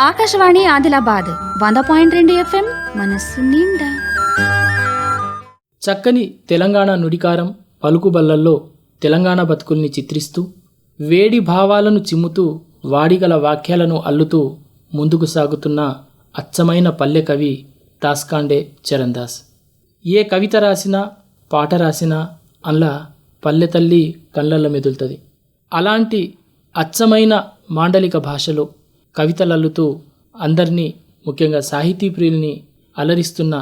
ఆకాశవాణి ఆదిలాబాద్ వంద పాయింట్ రెండు ఎఫ్ఎం మనస్సు నిండా. చక్కని తెలంగాణ నుడికారం పలుకుబల్లల్లో తెలంగాణ బతుకుల్ని చిత్రిస్తూ వేడి భావాలను చిమ్ముతూ వాడిగల వాక్యాలను అల్లుతూ ముందుకు సాగుతున్న అచ్చమైన పల్లె కవి దాస్కాండే చరణ్దాస్. ఏ కవిత రాసినా పాట రాసినా అలా పల్లె తల్లి కళ్ళల్లో మెదులుతుంది. అలాంటి అచ్చమైన మాండలిక భాషలో కవితలల్లుతూ అందరినీ ముఖ్యంగా సాహితీ ప్రియుల్ని అలరిస్తున్న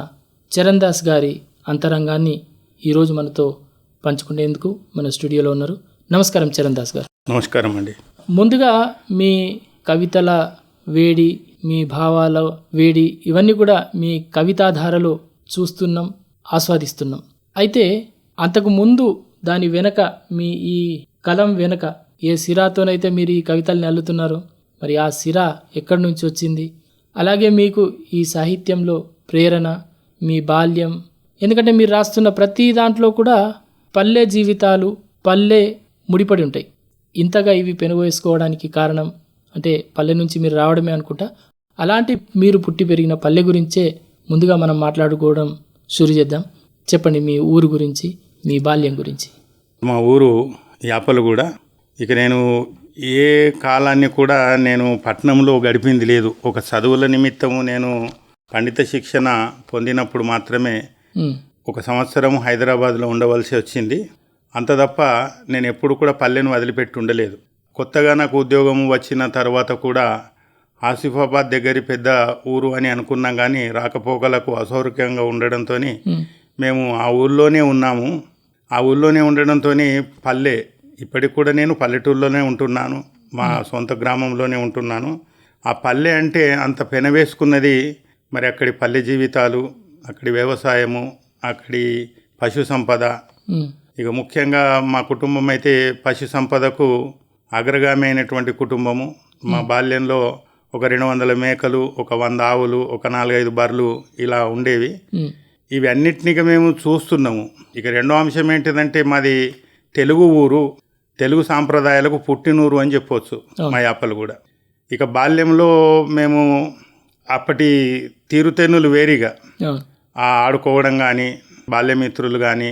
చరణ్ దాస్ గారి అంతరంగాన్ని ఈరోజు మనతో పంచుకునేందుకు మన స్టూడియోలో ఉన్నారు. నమస్కారం చరణ్ దాస్ గారు. నమస్కారం అండి. ముందుగా మీ కవితల వేడి మీ భావాల వేడి ఇవన్నీ కూడా మీ కవితాధారలో చూస్తున్నాం ఆస్వాదిస్తున్నాం. అయితే అంతకు ముందు దాని వెనక మీ ఈ కలం వెనక ఏ సిరాతోనైతే మీరు ఈ కవితల్ని అల్లుతున్నారో మరి ఆ సిర ఎక్కడి నుంచి వచ్చింది? అలాగే మీకు ఈ సాహిత్యంలో ప్రేరణ మీ బాల్యం ఎందుకంటే మీరు రాస్తున్న ప్రతి దాంట్లో కూడా పల్లె జీవితాలు పల్లె ముడిపడి ఉంటాయి. ఇంతగా ఇవి పెనుగోసుకోవడానికి కారణం అంటే పల్లె నుంచి మీరు రావడమే అనుకుంటా. అలాంటి మీరు పుట్టి పెరిగిన పల్లె గురించే ముందుగా మనం మాట్లాడుకోవడం షురు చేద్దాం. చెప్పండి మీ ఊరు గురించి మీ బాల్యం గురించి. మా ఊరు యాపలగూడ ఇక నేను ఏ కాలాన్ని కూడా నేను పట్టణంలో గడిపింది లేదు. ఒక చదువుల నిమిత్తము నేను పండిత శిక్షణ పొందినప్పుడు మాత్రమే ఒక సంవత్సరం హైదరాబాద్లో ఉండవలసి వచ్చింది. అంత తప్ప నేను ఎప్పుడు కూడా పల్లెను వదిలిపెట్టి ఉండలేదు. కొత్తగా నాకు ఉద్యోగం వచ్చిన తర్వాత కూడా ఆసిఫాబాద్ దగ్గరి పెద్ద ఊరు అని అనుకున్నాం కానీ రాకపోకలకు అసౌకర్యంగా ఉండడంతో మేము ఆ ఊళ్ళోనే ఉన్నాము. ఆ ఊళ్ళోనే ఉండడంతో పల్లె ఇప్పటికి కూడా నేను పల్లెటూరులోనే ఉంటున్నాను. మా సొంత గ్రామంలోనే ఉంటున్నాను. ఆ పల్లె అంటే అంత పెనవేసుకున్నది మరి అక్కడి పల్లె జీవితాలు అక్కడి వ్యవసాయము అక్కడి పశు సంపద. ఇక ముఖ్యంగా మా కుటుంబం అయితే పశు సంపదకు అగ్రగామి అయినటువంటి కుటుంబము. మా బాల్యంలో ఒక రెండు వందల మేకలు ఒక వంద ఆవులు ఒక నాలుగైదు బర్రెలు ఇలా ఉండేవి. ఇవి అన్నిటినిగా మేము చూస్తున్నాము. ఇక రెండో అంశం ఏంటిదంటే మాది తెలుగు ఊరు. తెలుగు సాంప్రదాయాలకు పుట్టినూరు అని చెప్పొచ్చు మా యాపలు కూడా. ఇక బాల్యంలో మేము అప్పటి తీరుతెన్నులు వేరీగా ఆడుకోవడం కానీ బాల్యమిత్రులు కానీ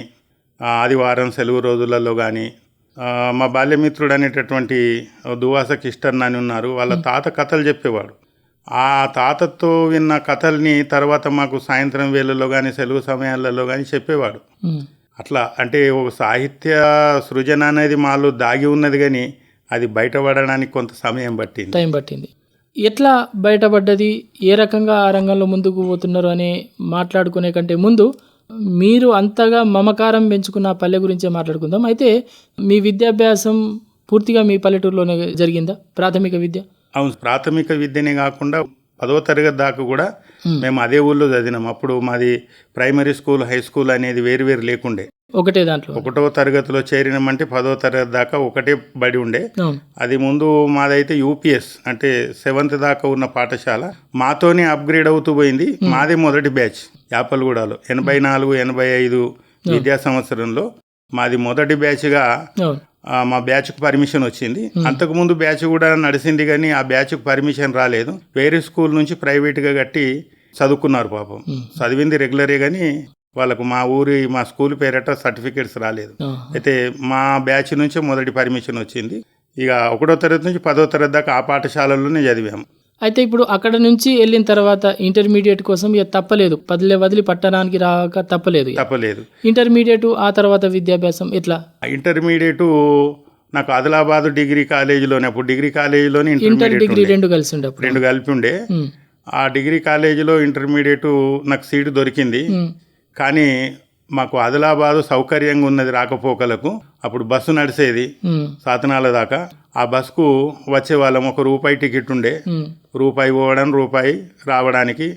ఆదివారం సెలవు రోజులలో కానీ మా బాల్యమిత్రుడు అనేటటువంటి దువాస కిష్టన్ అని ఉన్నారు. వాళ్ళ తాత కథలు చెప్పేవాడు. ఆ తాతతో విన్న కథల్ని తర్వాత మాకు సాయంత్రం వేళల్లో కానీ సెలవు సమయాలలో కానీ చెప్పేవాడు. అట్లా అంటే ఒక సాహిత్య సృజన అనేది మాలో దాగి ఉన్నది కానీ అది బయటపడడానికి కొంత సమయం పట్టింది. టైం పట్టింది. ఎట్లా బయటపడ్డది? ఏ రకంగా ఆ రంగంలో ముందుకు పోతున్నారు అని మాట్లాడుకునే కంటే ముందు మీరు అంతగా మమకారం పెంచుకున్న పల్లె గురించే మాట్లాడుకుందాం. అయితే మీ విద్యాభ్యాసం పూర్తిగా మీ పల్లెటూరులోనే జరిగిందా? ప్రాథమిక విద్య? అవును ప్రాథమిక విద్యనే కాకుండా పదో తరగతి దాకా కూడా. మేము. అదే ఊళ్ళో చదివినాం. అప్పుడు మాది ప్రైమరీ స్కూల్ హై స్కూల్ అనేది వేరు వేరు లేకుండే. ఒకటే దాంట్లో. ఒకటో తరగతిలో చేరినామంటే పదో తరగతి దాకా ఒకటే బడి ఉండే. అది ముందు మాదైతే యూపీఎస్ అంటే సెవెంత్ దాకా ఉన్న పాఠశాల. మాతోనే అప్గ్రేడ్ అవుతూ పోయింది. మాదే మొదటి బ్యాచ్ యాపలగూడలో. ఎనభై నాలుగు ఎనభై ఐదు విద్యా సంవత్సరంలో మాది మొదటి బ్యాచ్గా మా బ్యాచ్కు పర్మిషన్ వచ్చింది. అంతకుముందు బ్యాచ్ కూడా నడిచింది కానీ ఆ బ్యాచ్కు పర్మిషన్ రాలేదు. వేరే స్కూల్ నుంచి ప్రైవేట్గా కట్టి చదువుకున్నారు పాపం. చదివింది రెగ్యులరే కానీ వాళ్ళకు మా ఊరి మా స్కూల్ పేరట సర్టిఫికేట్స్ రాలేదు. అయితే మా బ్యాచ్ నుంచే మొదటి పర్మిషన్ వచ్చింది. ఇక ఒకటో తరగతి నుంచి పదో తరగతి దాకా ఆ పాఠశాలలోనే చదివాము. అయితే ఇప్పుడు అక్కడ నుంచి వెళ్ళిన తర్వాత ఇంటర్మీడియట్ కోసం ఇక తప్పలేదు. పదిలే వదిలి పట్టణానికి రాక తప్పలేదు. తప్పలేదు. ఇంటర్మీడియట్ ఆ తర్వాత విద్యాభ్యాసం ఎట్లా? ఇంటర్మీడియట్ నాకు ఆదిలాబాద్ డిగ్రీ కాలేజీలోనే అప్పుడు డిగ్రీ కాలేజీలోనే ఇంటర్ డిగ్రీ. రెండు కలిసి ఉండే రెండు కలిపి ఉండే. ఉమ్, ఆ డిగ్రీ కాలేజీలో ఇంటర్మీడియట్ నాకు సీటు దొరికింది. ఉమ్, కానీ మాకు ఆదిలాబాదు సౌకర్యంగా ఉన్నది రాకపోకలకు అప్పుడు బస్సు నడిచేది ఉమ్, సాతనాల దాకా. ఆ బస్కు వచ్చే వాళ్ళం ఒక రూపాయి టికెట్ ఉండే. రూపాయి పోవడం రూపాయి రావడానికి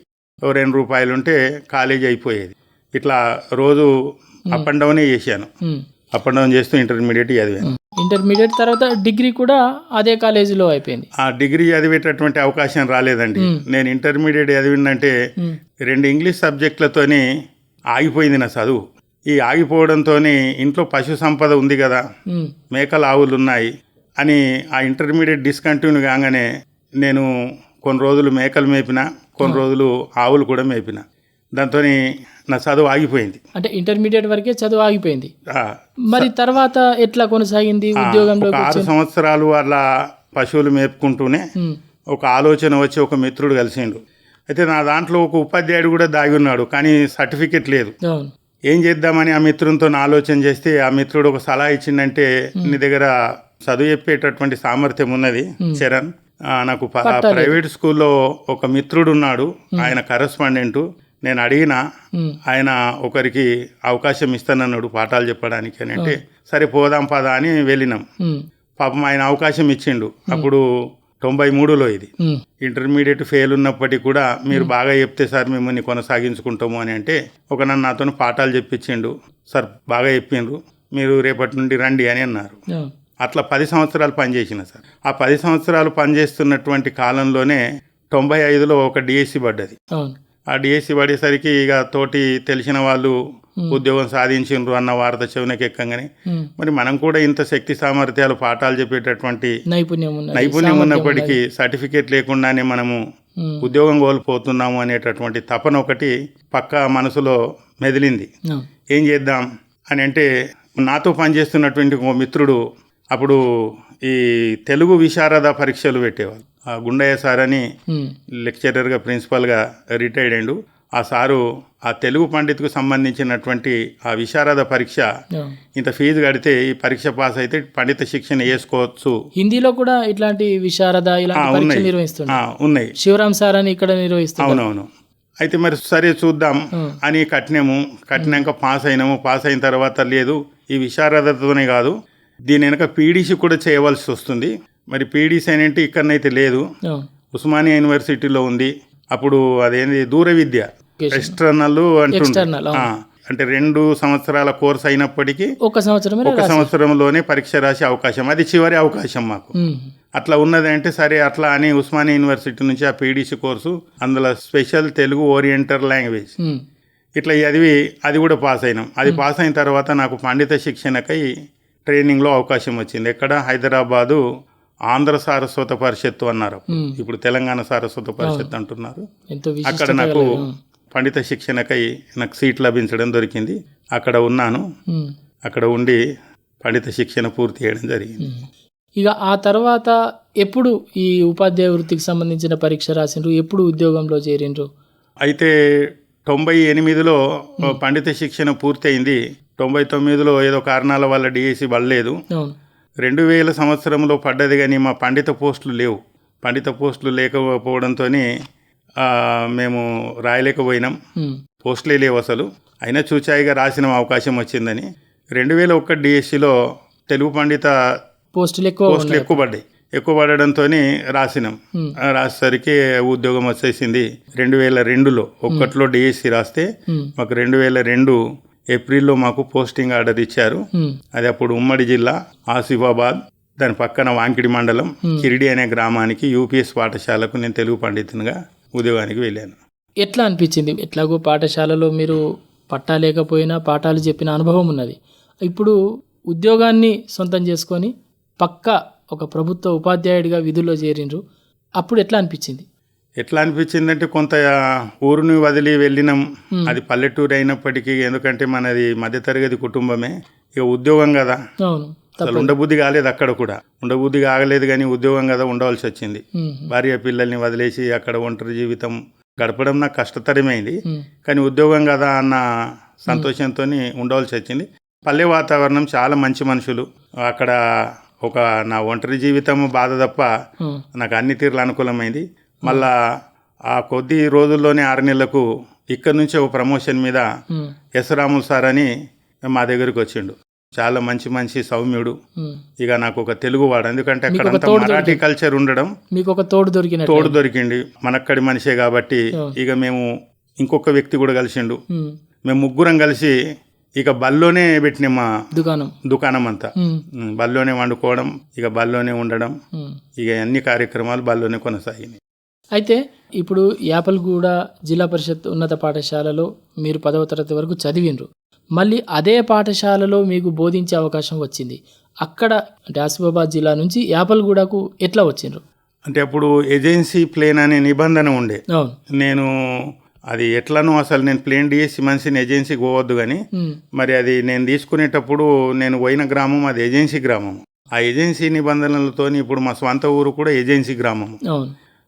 ఓ రెండు రూపాయలు ఉంటే కాలేజీ అయిపోయేది. ఇట్లా రోజు అప్ అండ్ డౌనే చేశాను. అప్ అండ్ డౌన్ చేస్తూ ఇంటర్మీడియట్ చదివాను. ఇంటర్మీడియట్ తర్వాత డిగ్రీ కూడా అదే కాలేజీలో అయిపోయింది. ఆ డిగ్రీ చదివేటటువంటి అవకాశం రాలేదండి. నేను ఇంటర్మీడియట్ చదివిందంటే రెండు ఇంగ్లీష్ సబ్జెక్టులతోని ఆగిపోయింది నా చదువు. ఈ ఆగిపోవడంతో ఇంట్లో పశు సంపద ఉంది కదా. మేకల ఆవులు ఉన్నాయి అని ఆ ఇంటర్మీడియట్ డిస్కంటిన్యూ కాగానే నేను కొన్ని రోజులు మేకలు మేపిన కొన్ని రోజులు ఆవులు కూడా మేపిన. దాంతో నా చదువు ఆగిపోయింది. అంటే ఇంటర్మీడియట్ వరకే చదువు ఆగిపోయింది. మరి తర్వాత ఎట్లా కొనసాగింది ఒక ఆరు సంవత్సరాలు వాళ్ళ పశువులు మేపుకుంటూనే ఒక ఆలోచన వచ్చి ఒక మిత్రుడు కలిసిండు. అయితే నా దాంట్లో ఒక ఉపాధ్యాయుడు కూడా దాగి ఉన్నాడు కానీ సర్టిఫికెట్ లేదు. ఏం చేద్దామని ఆ మిత్రునితో ఆలోచన చేస్తే ఆ మిత్రుడు ఒక సలహా ఇచ్చిందంటే నీ దగ్గర చదువు చెప్పేటటువంటి సామర్థ్యం ఉన్నది చరణ్. ఆ, నాకు. ప్రైవేట్ స్కూల్లో ఒక మిత్రుడు ఉన్నాడు ఆయన కరెస్పాండెంట్. నేను అడిగిన ఉమ్, ఆయన ఒకరికి అవకాశం ఇస్తానన్నాడు పాఠాలు చెప్పడానికి అని అంటే సరే పోదాం పదా అని వెళ్ళినాం. పాపం ఆయన అవకాశం ఇచ్చిండు. అప్పుడు తొంభై మూడులో ఇది ఇంటర్మీడియట్ ఫెయిల్ ఉన్నప్పటికీ కూడా మీరు బాగా చెప్తే సార్ మిమ్మల్ని కొనసాగించుకుంటాము అని అంటే ఒక నన్ను నాతో పాఠాలు చెప్పించిండు. సార్ బాగా చెప్పిండ్రు. మీరు రేపటి నుండి రండి అని అన్నారు. అట్లా పది సంవత్సరాలు పనిచేసిన సార్. ఆ పది సంవత్సరాలు పనిచేస్తున్నటువంటి కాలంలోనే తొంభై ఐదులో ఒక డిఎస్సి పడ్డది. ఆ డిఎస్సి పడేసరికి ఇక తోటి తెలిసిన వాళ్ళు ఉద్యోగం సాధించిండ్రు అన్న వార్త చెవునకి ఎక్కంగానే. మరి మనం కూడా ఇంత శక్తి సామర్థ్యాలు పాఠాలు చెప్పేటటువంటి నైపుణ్యం నైపుణ్యం ఉన్నప్పటికీ సర్టిఫికేట్ లేకుండానే మనము ఉద్యోగం కోల్పోతున్నాము అనేటటువంటి తపన ఒకటి పక్క మనసులో మెదిలింది. ఏం చేద్దాం అని అంటే నాతో పనిచేస్తున్నటువంటి ఒక మిత్రుడు అప్పుడు ఈ తెలుగు విశారద పరీక్షలు పెట్టేవాళ్ళు. ఆ గుండయ్య సార్ అని లెక్చరర్గా ప్రిన్సిపల్గా రిటైర్డ్ అయ్యిండు. ఆ సారు ఆ తెలుగు పండిత్కు సంబంధించినటువంటి ఆ విశారద పరీక్ష ఇంత ఫీజు కడితే ఈ పరీక్ష పాస్ అయితే పండిత శిక్షణ వేసుకోవచ్చు. హిందీలో కూడా ఇట్లాంటి విశారద ఉన్నాయి. నిర్వహిస్తుండే ఆ, ఉన్నాయి. శివరాం సార్ అని ఇక్కడ నిర్వహిస్తుండే అవునవును. అయితే మరి సరే చూద్దాం. అని కట్టినాము. కట్టినాక పాస్ అయినాము. పాస్ అయిన తర్వాత లేదు. ఈ విశారదతోనే కాదు. దీని వెనక పీడీసీ కూడా చేయవలసి వస్తుంది. మరి పీడీసీ అనేంటి ఇక్కడనైతే లేదు. ఉస్మానియా యూనివర్సిటీలో ఉంది. అప్పుడు అదేంది? దూర విద్య. ఎక్స్టర్నల్. ఆ, అంటే రెండు సంవత్సరాల కోర్స్ అయినప్పటికీ ఒక సంవత్సరమే ఒక సంవత్సరంలోనే పరీక్ష రాసే అవకాశం. అది చివరి అవకాశం మాకు. అట్లా ఉన్నది అంటే సరే అట్లా అని ఉస్మానియా యూనివర్సిటీ నుంచి ఆ పీడీసీ కోర్సు అందులో స్పెషల్ తెలుగు ఓరియంటల్ లాంగ్వేజ్. ఇట్లా చదివి అది కూడా పాస్ అయినాం. అది పాస్ అయిన తర్వాత నాకు పండిత శిక్షణకై ట్రైనింగ్లో అవకాశం వచ్చింది. ఎక్కడ? హైదరాబాదు ఆంధ్ర సారస్వత పరిషత్తు అన్నారు. ఇప్పుడు తెలంగాణ సారస్వత పరిషత్ అంటున్నారు. అక్కడ నాకు పండిత శిక్షణకై నాకు సీట్ లభించడం దొరికింది. అక్కడ ఉన్నాను. అక్కడ ఉండి పండిత శిక్షణ పూర్తి చేయడం జరిగింది. ఇక ఆ తర్వాత ఎప్పుడు ఈ ఉపాధ్యాయ వృత్తికి సంబంధించిన పరీక్ష రాసిండ్రు? ఎప్పుడు ఉద్యోగంలో చేరిండ్రు? అయితే తొంభై ఎనిమిదిలో పండిత శిక్షణ పూర్తయింది. తొంభై తొమ్మిదిలో ఏదో కారణాల వల్ల డిఎస్సి పడలేదు. రెండు వేల సంవత్సరంలో పడ్డది కానీ మా పండిత పోస్టులు లేవు. పండిత పోస్టులు లేకపోవడంతో మేము రాయలేకపోయినాం పోస్టులే లేవు అసలు. అయినా చూచాయిగా రాసిన అవకాశం వచ్చిందని. రెండు వేల ఒక్క డిఎస్సిలో తెలుగు పండిత పోస్టులు ఎక్కువ పోస్టులు ఎక్కువ పడ్డాయి. ఎక్కువ పడడంతో రాసినాం. రాసేసరికి ఉద్యోగం వచ్చేసింది. రెండు వేల రెండులో ఒక్కట్లో డిఎస్సి రాస్తే మాకు రెండు వేల రెండు ఏప్రిల్లో మాకు పోస్టింగ్ ఆర్డర్ ఇచ్చారు. అది అప్పుడు ఉమ్మడి జిల్లా ఆసిఫాబాద్ దాని పక్కన వాంకిడి మండలం కిరిడి అనే గ్రామానికి యూపీఎస్ పాఠశాలకు నేను తెలుగు పండితునిగా ఉద్యోగానికి వెళ్ళాను. ఎట్లా అనిపించింది? ఎట్లాగో పాఠశాలలో మీరు పట్టా లేకపోయినా పాఠాలు చెప్పిన అనుభవం ఉన్నది. ఇప్పుడు ఉద్యోగాన్ని సొంతం చేసుకొని పక్క ఒక ప్రభుత్వ ఉపాధ్యాయుడిగా విధుల్లో చేరిండ్రు. అప్పుడు ఎట్లా అనిపించింది? ఎట్లా అనిపించిందంటే కొంత ఊరుని వదిలి వెళ్ళినాం. అది పల్లెటూరు అయినప్పటికీ ఎందుకంటే మనది మధ్యతరగతి కుటుంబమే. ఇక ఉద్యోగం కదా. అవును అసలు ఉండబుద్ధి కాలేదు అక్కడ కూడా. ఉండబుద్ధి కాగలేదు కానీ ఉద్యోగం కదా ఉండవలసి వచ్చింది. భార్య పిల్లల్ని వదిలేసి అక్కడ ఒంటరి జీవితం గడపడం నాకు కష్టతరమైంది. కానీ ఉద్యోగం కదా అన్న సంతోషంతో ఉండవలసి వచ్చింది. పల్లె వాతావరణం చాలా మంచి మనుషులు. అక్కడ ఒక నా ఒంటరి జీవితం బాధ తప్ప నాకు అన్ని తీరులు అనుకూలమైంది. మళ్ళా ఆ కొద్ది రోజుల్లోనే ఆరు నెలలకు ఇక్కడ నుంచి ఒక ప్రమోషన్ మీద ఎస్ రాములు సార్ అని మా దగ్గరికి వచ్చిండు. చాలా మంచి మంచి సౌమ్యుడు. ఇక నాకు ఒక తెలుగువాడు. ఎందుకంటే అక్కడ మరాఠీ కల్చర్ ఉండడం మీకు ఒక తోడు దొరికినట్టు. తోడు దొరికింది. మనక్కడి మనిషే కాబట్టి ఇక మేము ఇంకొక వ్యక్తి కూడా కలిసిండు. మేము ముగ్గురం కలిసి ఇక బల్లోనే పెట్టినాం మా దుకాణం. దుకాణం అంతా బల్లోనే వండుకోవడం ఇక బల్లోనే ఉండడం. ఇక అన్ని కార్యక్రమాలు బల్లోనే కొనసాగినాయి. అయితే ఇప్పుడు యాపల్గూడ జిల్లా పరిషత్ ఉన్నత పాఠశాలలో మీరు పదవ తరగతి వరకు చదివిండ్రు. మళ్ళీ అదే పాఠశాలలో మీకు బోధించే అవకాశం వచ్చింది. అక్కడ అంటే ఆసిఫాబాద్ జిల్లా నుంచి యాపల్గూడకు ఎట్లా వచ్చిండ్రు? అంటే అప్పుడు ఏజెన్సీ ప్లేన్ అనే నిబంధన ఉండే. నేను అది ఎట్లనో అసలు నేను ప్లేన్ డిఎస్సి మనిషిని ఏజెన్సీకి పోవద్దు కానీ మరి అది నేను తీసుకునేటప్పుడు నేను పోయిన గ్రామం అది ఏజెన్సీ గ్రామం. ఆ ఏజెన్సీ నిబంధనలతో ఇప్పుడు మా స్వంత ఊరు కూడా ఏజెన్సీ గ్రామం.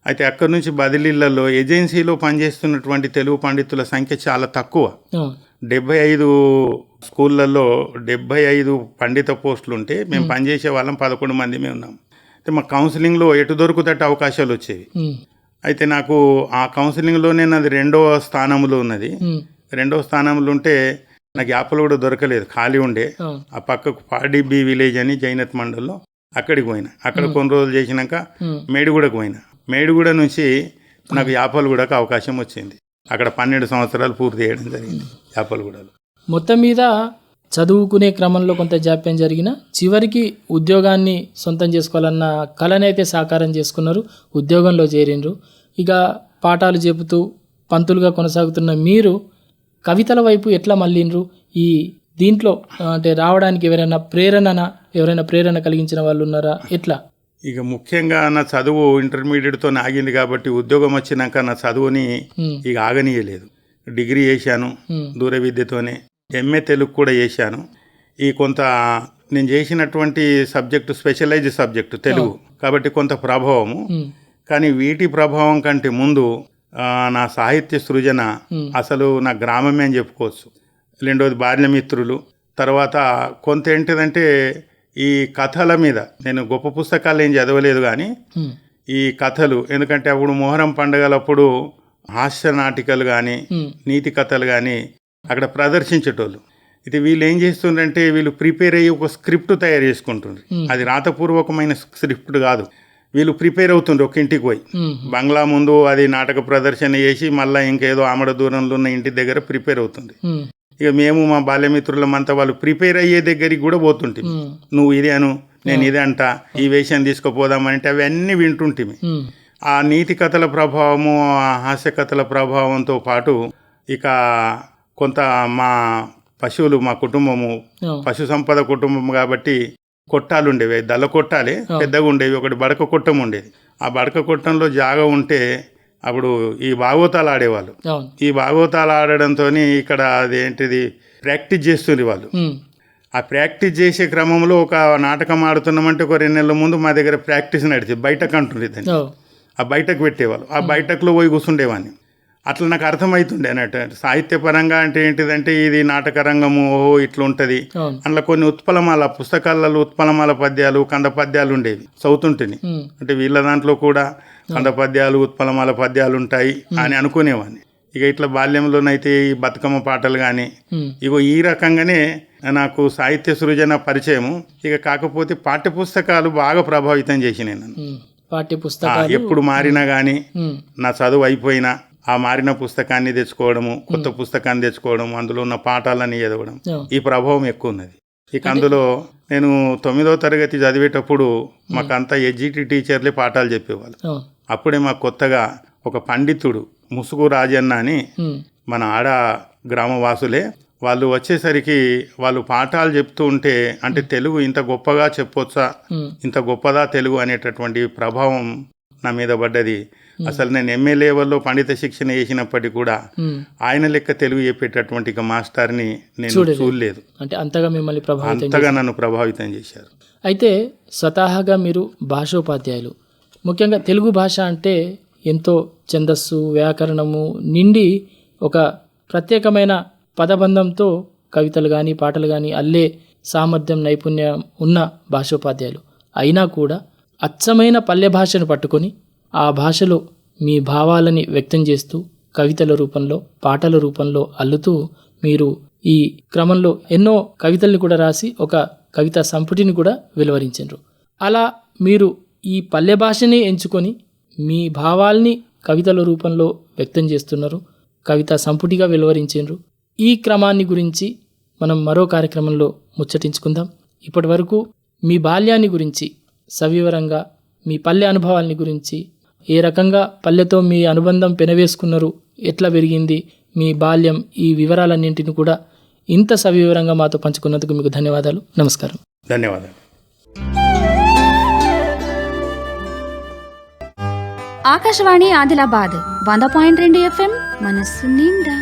అయితే అక్కడి నుంచి బదిలీలలో ఏజెన్సీలో పనిచేస్తున్నటువంటి తెలుగు పండితుల సంఖ్య చాలా తక్కువ. డెబ్బై ఐదు స్కూళ్ళల్లో డెబ్బై ఐదు పండిత పోస్టులు ఉంటే మేము పనిచేసే వాళ్ళం పదకొండు మంది ఉన్నాం అయితే మా కౌన్సిలింగ్లో ఎటు దొరుకుతట్టు అవకాశాలు వచ్చేవి. అయితే నాకు ఆ కౌన్సిలింగ్లోనే నాది రెండవ స్థానంలో ఉన్నది. రెండవ స్థానంలో ఉంటే నాకు యాపలు కూడా దొరకలేదు. ఖాళీ ఉండే. ఆ. పక్కకు పాడిబి విలేజ్ అని జైనత్ మండల్లో అక్కడికి పోయినా. అక్కడ కొన్ని రోజులు చేసినాక మేడిగూడకు పోయినా. మేడిగూడ నుంచి నాకు యాపలగూడకు అవకాశం వచ్చింది. అక్కడ పన్నెండు సంవత్సరాలు పూర్తి చేయడం జరిగింది యాపలగూడలో మొత్తం మీద చదువుకునే క్రమంలో కొంత జాప్యం జరిగిన చివరికి ఉద్యోగాన్ని సొంతం చేసుకోవాలన్న కళనైతే సాకారం చేసుకున్నారు. ఉద్యోగంలో చేరిండ్రు. ఇక పాఠాలు చెబుతూ పంతులుగా కొనసాగుతున్న మీరు కవితల వైపు ఎట్లా మళ్ళిండ్రు? ఈ దీంట్లో అంటే రావడానికి ఎవరైనా ప్రేరణ ఎవరైనా ప్రేరణ కలిగించిన వాళ్ళు ఉన్నారా? ఎట్లా? ఇక ముఖ్యంగా నా చదువు ఇంటర్మీడియట్తో ఆగింది కాబట్టి ఉద్యోగం వచ్చినాక నా చదువుని ఇక ఆగనీయలేదు. డిగ్రీ చేశాను దూర విద్యతోనే. ఎంఏ తెలుగు కూడా చేశాను. ఈ కొంత నేను చేసినటువంటి సబ్జెక్టు స్పెషలైజ్ సబ్జెక్టు తెలుగు. కాబట్టి కొంత ప్రభావము. కానీ వీటి ప్రభావం కంటే ముందు నా సాహిత్య సృజన. అసలు నా గ్రామమే అని చెప్పుకోవచ్చు. రెండోది బాల్యమిత్రులు. తర్వాత కొంత ఏంటిదంటే ఈ కథల మీద నేను గొప్ప పుస్తకాలు ఏం చదవలేదు కానీ ఈ కథలు ఎందుకంటే అప్పుడు మొహరం పండుగలప్పుడు హాస్య నాటికలు కానీ నీతి కథలు కానీ అక్కడ ప్రదర్శించేటోళ్ళు. ఇది వీళ్ళు ఏం చేస్తుండ్రంటే వీళ్ళు ప్రిపేర్ అయ్యి ఒక స్క్రిప్ట్ తయారు చేసుకుంటుండ్రు. Hmm. అది రాతపూర్వకమైన స్క్రిప్ట్ కాదు. వీళ్ళు ప్రిపేర్ అవుతుండ్రు ఒక ఇంటికి పోయి. బంగ్లా ముందు అది నాటక ప్రదర్శన చేసి మళ్ళీ ఇంకేదో ఆమడ దూరంలో ఉన్న ఇంటి దగ్గర ప్రిపేర్ అవుతుంది. ఇక మేము మా బాల్యమిత్రులమంతా వాళ్ళు ప్రిపేర్ అయ్యే దగ్గరికి కూడా పోతుంటే నువ్వు ఇదే అను నేను ఇదే అంట ఈ వేషం తీసుకుపోదామంటే అవన్నీ వింటుంటిమి. ఆ నీతి కథల ప్రభావము ఆ హాస్య కథల ప్రభావంతో పాటు ఇక కొంత మా పశువులు మా కుటుంబము. పశు సంపద కుటుంబం కాబట్టి కొట్టాలు ఉండేవి దళ కొట్టాలి పెద్దగా ఉండేవి ఒకటి బడక కొట్టం ఉండేది. ఆ బడక కొట్టంలో జాగా ఉంటే అప్పుడు ఈ భాగవతాలు ఆడేవాళ్ళు. ఈ భాగవతాలు ఆడడంతో ఇక్కడ అదేంటిది ప్రాక్టీస్ చేస్తుంది వాళ్ళు. ఆ ప్రాక్టీస్ చేసే క్రమంలో ఒక నాటకం ఆడుతున్నామంటే ఒక రెండు నెలల ముందు మా దగ్గర ప్రాక్టీస్ నడిచింది. బయటకు అంటుండే దాన్ని. ఆ బయటకు పెట్టేవాళ్ళు. ఆ బయటకులో పోయి కూర్చుండేవాడిని అట్లా నాకు అర్థమవుతుండే అన్నట్టు. సాహిత్యపరంగా అంటే ఏంటిదంటే ఇది నాటక రంగము ఓహో ఇట్లా ఉంటుంది అందులో కొన్ని ఉత్పలమాల పుస్తకాలలో ఉత్పలమాల పద్యాలు కంద పద్యాలు ఉండేవి ఉమ్, అంటే వీళ్ళ దాంట్లో కూడా కంద పద్యాలు ఉత్పలమాల పద్యాలు ఉంటాయి అని అనుకునేవాడిని. ఇక ఇట్లా బాల్యంలోనైతే ఈ బతుకమ్మ పాటలు కానీ ఇగో ఈ రకంగానే నాకు సాహిత్య సృజన పరిచయము. ఇక కాకపోతే పాఠ్యపుస్తకాలు బాగా ప్రభావితం చేసినాయి నన్ను. ఉమ్. పాఠ్య ఆ, పుస్తకాలు ఎప్పుడు మారినా కానీ నా చదువు అయిపోయినా ఆ మారిన పుస్తకాన్ని తెచ్చుకోవడము కొత్త పుస్తకాన్ని తెచ్చుకోవడం అందులో ఉన్న పాఠాలని చదవడం. ఈ ప్రభావం ఎక్కువ ఉన్నది ఇక అందులో నేను తొమ్మిదో తరగతి చదివేటప్పుడు మాకంతా ఎడ్జిటి టీచర్లే పాఠాలు చెప్పేవాళ్ళు. అప్పుడే మాకు కొత్తగా ఒక పండితుడు ముసుగు రాజన్న అని మన ఆడ గ్రామవాసులే వాళ్ళు వచ్చేసరికి వాళ్ళు పాఠాలు చెప్తూ ఉంటే అంటే తెలుగు ఇంత గొప్పగా చెప్పొచ్చా? ఇంత గొప్పదా తెలుగు అనేటటువంటి ప్రభావం నా మీద పడ్డది. అసలు నేను ఎంఏ లెవెల్లో పండిత శిక్షణ చేసినప్పటికీ కూడా. ఆయన లెక్క తెలుగు చెప్పేటటువంటి మాస్టర్ని నేను చూడలేదు. చూడలేదు. అంటే అంతగా మిమ్మల్ని ప్రభావితం అంతగా నన్ను ప్రభావితం చేశారు. అయితే స్వతహాగా మీరు భాషోపాధ్యాయులు. ముఖ్యంగా తెలుగు భాష అంటే ఎంతో ఛందస్సు వ్యాకరణము నిండి ఒక ప్రత్యేకమైన పదబంధంతో కవితలు కానీ పాటలు కానీ అల్లే సామర్థ్యం నైపుణ్యం ఉన్న భాషోపాధ్యాయులు. అయినా కూడా అచ్చమైన పల్లె భాషను పట్టుకొని ఆ భాషలో మీ భావాలని వ్యక్తం చేస్తూ కవితల రూపంలో పాటల రూపంలో అల్లుతూ మీరు ఈ క్రమంలో ఎన్నో కవితల్ని కూడా రాసి ఒక కవిత సంపుటిని కూడా వెలువరించారు అలా మీరు ఈ పల్లె భాషని ఎంచుకొని మీ భావాల్ని కవితల రూపంలో వ్యక్తం చేస్తున్నారు కవిత సంపుటిగా వెలువరించారు ఈ క్రమాన్ని గురించి మనం మరో కార్యక్రమంలో ముచ్చటించుకుందాం. ఇప్పటి వరకు మీ బాల్యాన్ని గురించి సవివరంగా మీ పల్లె అనుభవాల్ని గురించి ఏ రకంగా పల్లెతో మీ అనుబంధం పెనవేసుకున్నారు ఎట్లా పెరిగింది మీ బాల్యం ఈ వివరాలన్నింటిని కూడా ఇంత సవివరంగా మాతో పంచుకున్నందుకు మీకు ధన్యవాదాలు. నమస్కారం. ధన్యవాదాలు. ఆకాశవాణి ఆదిలాబాద్ వంద పాయింట్ రెండు ఎఫ్ఎం మనస్సు నిండా.